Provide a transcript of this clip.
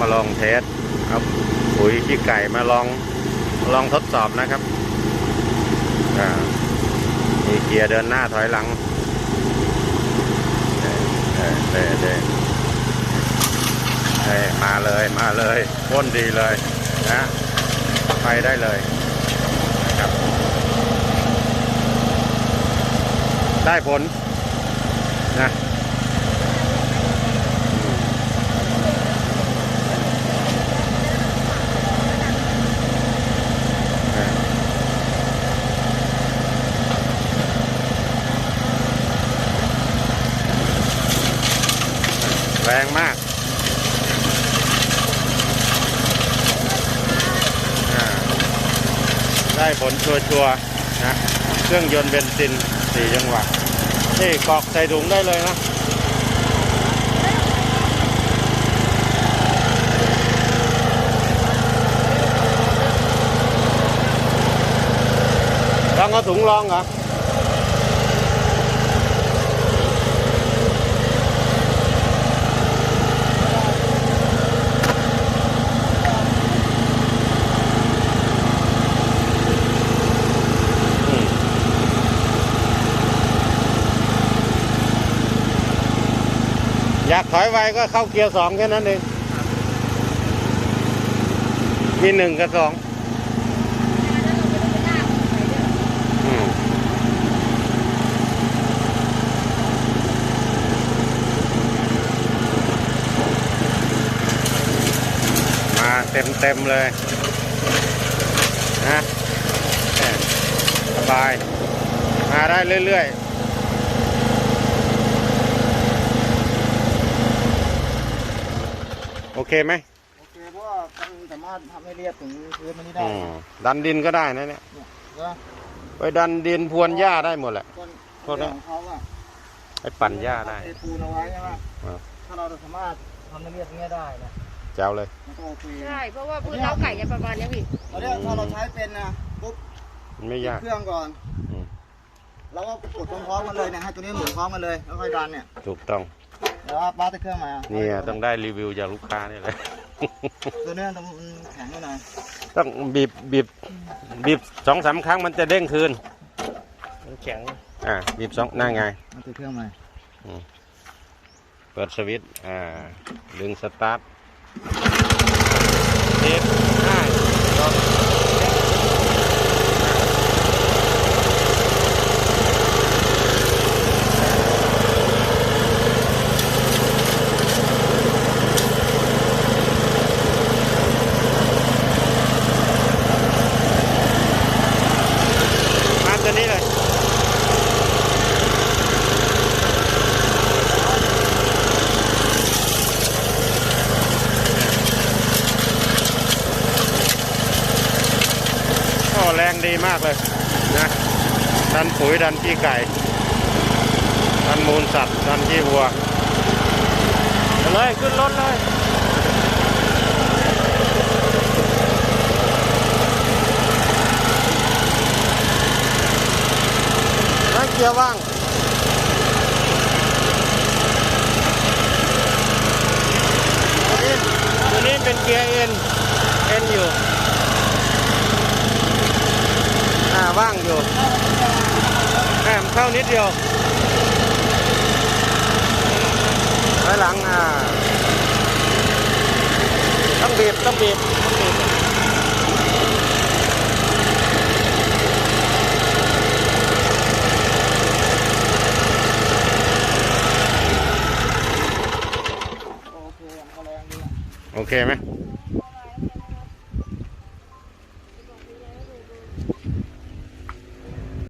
มาลองเทสเอาปุ๋ยขี้ไก่มาลองลองทดสอบนะครับอ่ามีเกียร์เดินหน้าถอยหลังเออเออเออเออมาเลยมาเลยพ่นดีเลยนะไปได้เลยนะครับ ได้ผลนะ แรงมากอ่าได้ ผลชัวร์ๆนะเครื่องยนต์เบนซินสี่จังหวะนี่กรอกใส่ถุงได้เลยนะลองเอาถุงรองเหรอ อยากถอยไวก็เข้าเกียร์สองแค่นั้นเอง มีหนึ่งกับสองมาเต็มเต็มๆเลยนะสบาย มาได้เรื่อย ๆ อเคไหมโอเคเพราะว่ามันสามารถทำให้เรียบถึงพื้นมันนี่ได้อืมดันดินก็ได้นะเนี่ยก็ไปดันดินพรวนหญ้าได้หมดแหละต้นโทษนะ ของเขาอะไปปั่นหญ้าได้ เทปูนเอาไว้ใช่ไหมอ่า ถ้าเราสามารถทำให้เรียบอย่างเงี้ยได้นะแจ๋วเลย มันก็โอเคใช่ เพราะว่าพื้นเล้าไก่จะประมาณเนี้ยพี่ ตอนเนี้ยถ้าเราใช้เป็นนะปุ๊บมันไม่ยาก เครื่องก่อนอืม แล้วก็กดพร้อมๆกันเลยเนี่ยให้ตัวนี้หมุนพร้อมกันเลยแล้วค่อยดันเนี่ยถูกต้อง แล้วว่าป้าติดเครื่องมานี่ต้องได้รีวิวจากลูกค้านี่แหละตัวเนี้ยต้องแข็งหน่อยต้องบีบบีบบีบสองสามครั้งมันจะเด้งคืนมันแข็งอ่าบีบสองนั่งไงมันติดเครื่องมาเปิดสวิตช์อ่าดึงสตาร์ทเทสง่ายลองมาตัวนี้เลย ก็ แรงดีมากเลยนะดันปุ๋ยดันขี้ไก่ดันมูลสัตว์ดันขี้วัวเลยขึ้นรถเลยแล้วเกียร์ว่างตัวนี้ตัวนี้เป็นเกียร์เอ็นเอ็นอยู่ อ่างอยู่แหมเข้านิดเดียวไว้หลังอ่าต้องบีบต้องบีบต้องบีบโอเคไหม